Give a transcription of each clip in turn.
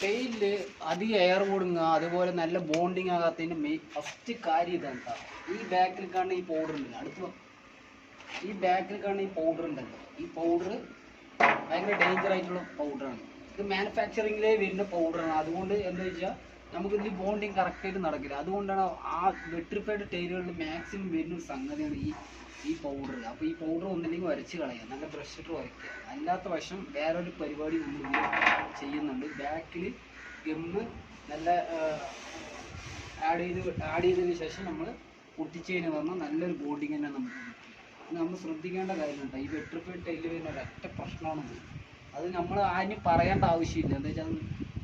ടെയിലിൽ അധികം എയർ കൊടുങ്ങുക അതുപോലെ നല്ല ബോണ്ടിങ് ആകാത്തതിന്റെ മെയിൻ ഫസ്റ്റ് കാര്യം ഇതാണ് കേട്ടോ ഈ ബാക്കിൽ കാണുന്ന ഈ പൗഡർ ഉണ്ട് അടുത്ത്. ഈ ബാക്കിൽ കാണുന്ന ഈ പൗഡർ ഉണ്ടല്ലോ ഈ പൗഡർ ഭയങ്കര ഡേഞ്ചർ ആയിട്ടുള്ള പൗഡറാണ് ഇത് മാനുഫാക്ചറിങ്ങിലേ വരുന്ന പൗഡറാണ് അതുകൊണ്ട് എന്താ വെച്ചാൽ നമുക്ക് ഇതിൽ ബോണ്ടിങ് കറക്റ്റായിട്ട് നടക്കില്ല. അതുകൊണ്ടാണ് ആ വെട്രിഫൈഡ് ടൈലുകളിൽ മാക്സിമം വരുന്ന സംഗതിയാണ് ഈ ഈ പൗഡർ അപ്പോൾ ഈ പൗഡർ ഒന്നില്ലെങ്കിൽ വരച്ച് കളയുക നല്ല ബ്രഷ് ഇട്ട് വരയ്ക്കുക. അല്ലാത്ത വശം വേറൊരു പരിപാടി നമ്മൾ ചെയ്യുന്നുണ്ട്. ബാക്കിൽ ഗമ്മ് നല്ല ആഡ് ചെയ്ത് ആഡ് ചെയ്തതിന് ശേഷം നമ്മൾ പൊട്ടിച്ചതിന് പറഞ്ഞാൽ നല്ലൊരു ബോണ്ടിങ് തന്നെ നമുക്ക് കിട്ടും. നമ്മൾ ശ്രദ്ധിക്കേണ്ട കാര്യമുണ്ട്. ഈ വെട്രിഫൈഡ് ടൈൽ വരുന്ന ഒരൊറ്റ പ്രശ്നമാണത് അത്. നമ്മൾ ആരും പറയേണ്ട ആവശ്യമില്ല. എന്താ വെച്ചാൽ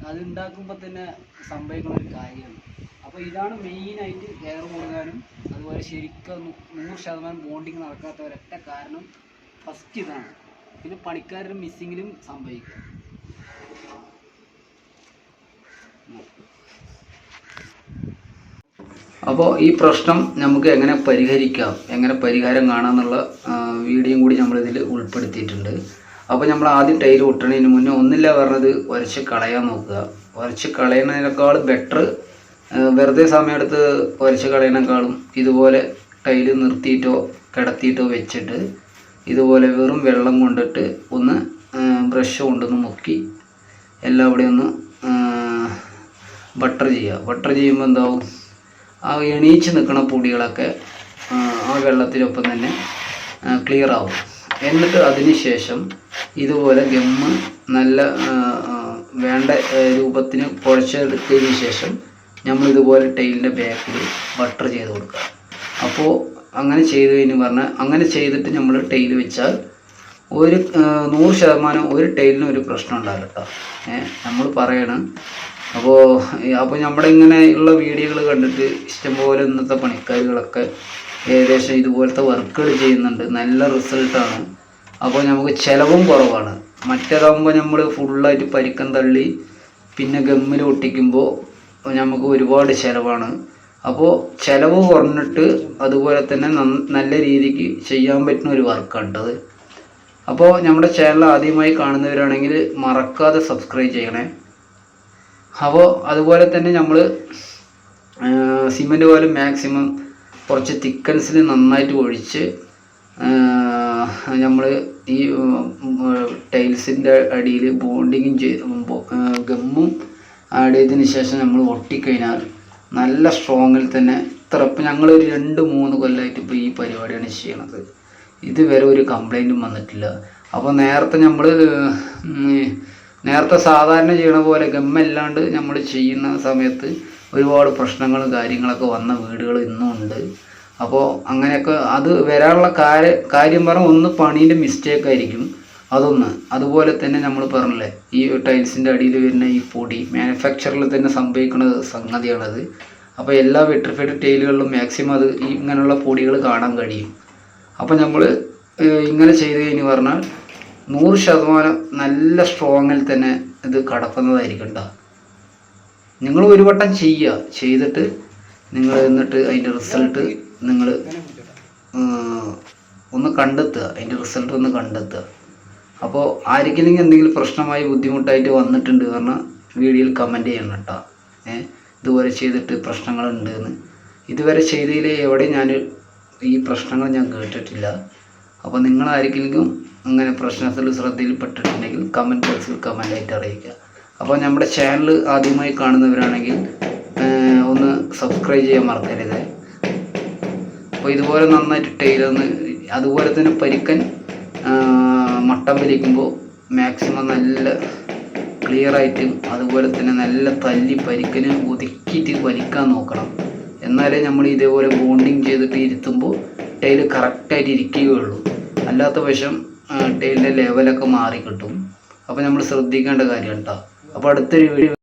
അത് ഉണ്ടാക്കുമ്പോൾ തന്നെ സംഭവിക്കുന്ന ഒരു കാര്യമാണ് അപ്പോൾ ഇതാണ് മെയിനായിട്ട് എയർ കൊടുക്കാനും അതുപോലെ ശരിക്കും നൂറ് ശതമാനം ബോണ്ടിങ് നടക്കാത്ത ഒരൊറ്റ കാരണം ഫസ്റ്റ് ഇതാണ്. പിന്നെ പണിക്കാരുടെ മിസ്സിങ്ങിലും സംഭവിക്കും. അപ്പോൾ ഈ പ്രശ്നം നമുക്ക് എങ്ങനെ പരിഹരിക്കാം എങ്ങനെ പരിഹാരം കാണാമെന്നുള്ള വീഡിയോയും കൂടി നമ്മളിതിൽ ഉൾപ്പെടുത്തിയിട്ടുണ്ട്. അപ്പോൾ നമ്മൾ ആദ്യം ടൈൽ ഒട്ടണതിന് മുന്നേ ഒന്നില്ല പറഞ്ഞത് ഉരച്ച് കളയാൻ നോക്കുക. ഉരച്ച് കളയുന്നതിനേക്കാൾ ബെറ്റർ വെറുതെ സമയമെടുത്ത് ഉരച്ച് കളയുന്നതിനേക്കാളും ഇതുപോലെ ടൈൽ നിർത്തിയിട്ടോ കിടത്തിയിട്ടോ വെച്ചിട്ട് ഇതുപോലെ വെറും വെള്ളം കൊണ്ടിട്ട് ഒന്ന് ബ്രഷ് കൊണ്ടൊന്ന് മുക്കി എല്ലാം ഇവിടെ ഒന്ന് ബട്ടർ ചെയ്യുക. ബട്ടർ ചെയ്യുമ്പോൾ എന്താവും? ആ എണീച്ച് നിൽക്കുന്ന പൊടികളൊക്കെ ആ വെള്ളത്തിനൊപ്പം തന്നെ ക്ലിയർ ആവും. എന്നിട്ട് അതിന് ശേഷം ഇതുപോലെ ഗമ്മ് നല്ല വേണ്ട രൂപത്തിന് കുഴച്ചെടുത്തതിന് ശേഷം നമ്മൾ ഇതുപോലെ ടൈലിന്റെ ബാക്കിൽ ബട്ടർ ചെയ്ത് കൊടുക്കുക. അപ്പോൾ അങ്ങനെ ചെയ്തു കഴിഞ്ഞ് പറഞ്ഞാൽ അങ്ങനെ ചെയ്തിട്ട് നമ്മൾ ടൈൽ വെച്ചാൽ ഒരു നൂറ് ശതമാനം ഒരു ടൈലിനും ഒരു പ്രശ്നം ഉണ്ടാവില്ല കേട്ടോ. നമ്മൾ പറയണം. അപ്പോൾ അപ്പോൾ നമ്മുടെ ഇങ്ങനെയുള്ള വീഡിയോകൾ കണ്ടിട്ട് ഇഷ്ടംപോലെ ഇന്നത്തെ പണിക്കാരികളൊക്കെ ഏകദേശം ഇതുപോലത്തെ വർക്കുകൾ ചെയ്യുന്നുണ്ട്. നല്ല റിസൾട്ടാണ് അപ്പോൾ നമുക്ക് ചിലവും കുറവാണ്. മറ്റേതാകുമ്പോൾ നമ്മൾ ഫുള്ളായിട്ട് പരിക്കം തള്ളി പിന്നെ ഗമ്മിൽ ഒട്ടിക്കുമ്പോൾ നമുക്ക് ഒരുപാട് ചിലവാണ്. അപ്പോൾ ചിലവ് കുറഞ്ഞിട്ട് അതുപോലെ തന്നെ നല്ല രീതിക്ക് ചെയ്യാൻ പറ്റുന്ന ഒരു വർക്കാണ് അത് അപ്പോൾ നമ്മുടെ ചാനൽ ആദ്യമായി കാണുന്നവരാണെങ്കിൽ മറക്കാതെ സബ്സ്ക്രൈബ് ചെയ്യണേ. അപ്പോൾ അതുപോലെ തന്നെ നമ്മൾ സിമന്റ് പോലെ മാക്സിമം കുറച്ച് തിക്കൻസിൽ നന്നായിട്ട് ഒഴിച്ച് നമ്മൾ ഈ ടൈൽസിന്റെ അടിയിൽ ബോണ്ടിങ്ങും ചെയ്ത് ഗമ്മും ആഡ് ചെയ്തതിന് ശേഷം നമ്മൾ ഒട്ടിക്കഴിഞ്ഞാൽ നല്ല സ്ട്രോങ്ങിൽ തന്നെ ഇത്ര ഇപ്പം ഞങ്ങൾ ഒരു രണ്ട് മൂന്ന് കൊല്ലമായിട്ട് ഇപ്പോൾ ഈ പരിപാടിയാണ് ചെയ്യണത്. ഇതുവരെ ഒരു കംപ്ലൈന്റും വന്നിട്ടില്ല. അപ്പോൾ നേരത്തെ നമ്മൾ നേരത്തെ സാധാരണ ചെയ്യണ പോലെ ഗമ്മല്ലാണ്ട് നമ്മൾ ചെയ്യുന്ന സമയത്ത് ഒരുപാട് പ്രശ്നങ്ങളും കാര്യങ്ങളൊക്കെ വന്ന വീടുകൾ ഇന്നും ഉണ്ട് അപ്പോൾ അങ്ങനെയൊക്കെ അത് വരാനുള്ള കാര്യ കാര്യം പറഞ്ഞാൽ ഒന്ന് പണീന്റെ മിസ്റ്റേക്ക് ആയിരിക്കും. അതൊന്ന്. അതുപോലെ തന്നെ നമ്മൾ പറഞ്ഞില്ലേ ഈ ടൈൽസിന്റെ അടിയിൽ വരുന്ന ഈ പൊടി മാനുഫാക്ചറിൽ തന്നെ സംഭവിക്കുന്ന സംഗതിയാണത്. അപ്പോൾ എല്ലാ വെട്രിഫൈഡ് ടൈലുകളിലും മാക്സിമം അത് ഈ ഇങ്ങനെയുള്ള പൊടികൾ കാണാൻ കഴിയും. അപ്പോൾ നമ്മൾ ഇങ്ങനെ ചെയ്ത് കഴിഞ്ഞ് പറഞ്ഞാൽ നൂറ് ശതമാനം നല്ല സ്ട്രോങ്ങിൽ തന്നെ ഇത് കടക്കുന്നതായിരിക്കും. നിങ്ങൾ ഒരു വട്ടം ചെയ്യുക. ചെയ്തിട്ട് നിങ്ങൾ എന്നിട്ട് അതിന്റെ റിസൾട്ട് നിങ്ങൾ ഒന്ന് കണ്ടെത്തുക. അതിന്റെ റിസൾട്ട് ഒന്ന് കണ്ടെത്തുക. അപ്പോൾ ആർക്കെങ്കിലും എന്തെങ്കിലും പ്രശ്നമായി ബുദ്ധിമുട്ടായിട്ട് വന്നിട്ടുണ്ട് പറഞ്ഞാൽ വീഡിയോയിൽ കമന്റ് ചെയ്യണം കേട്ടോ. ഏ ഇതുപോലെ ചെയ്തിട്ട് പ്രശ്നങ്ങളുണ്ട് എന്ന്. ഇതുവരെ ചെയ്തതിൽ എവിടെയും ഞാൻ ഈ പ്രശ്നങ്ങൾ ഞാൻ കേട്ടിട്ടില്ല. അപ്പോൾ നിങ്ങൾ ആർക്കെങ്കിലും അങ്ങനെ പ്രശ്നത്തിൽ ശ്രദ്ധയിൽപ്പെട്ടിട്ടുണ്ടെങ്കിൽ കമന്റ് ബോക്സിൽ കമന്റായിട്ട് അറിയിക്കുക. അപ്പോൾ നമ്മുടെ ചാനൽ ആദ്യമായി കാണുന്നവരാണെങ്കിൽ ഒന്ന് സബ്സ്ക്രൈബ് ചെയ്യാൻ മറക്കരുത്. അപ്പോൾ ഇതുപോലെ നന്നായിട്ട് ടൈലൊന്ന് അതുപോലെ തന്നെ പരിക്കൻ മട്ടം വലിക്കുമ്പോൾ മാക്സിമം നല്ല ക്ലിയർ ആയിട്ട് അതുപോലെ തന്നെ നല്ല തല്ലി പരിക്കന് ഒതുക്കിയിട്ട് വലിക്കാൻ നോക്കണം. എന്നാലേ നമ്മൾ ഇതേപോലെ ബോണ്ടിങ് ചെയ്തിട്ട് ഇരുത്തുമ്പോൾ ടൈൽ കറക്റ്റായിട്ട് ഇരിക്കുകയുള്ളൂ. അല്ലാത്ത വശം ടൈലിന്റെ ലെവലൊക്കെ മാറി കിട്ടും. അപ്പോൾ നമ്മൾ ശ്രദ്ധിക്കേണ്ട കാര്യം കേട്ടോ അപ്പോൾ അടുത്തൊരു വീഡിയോ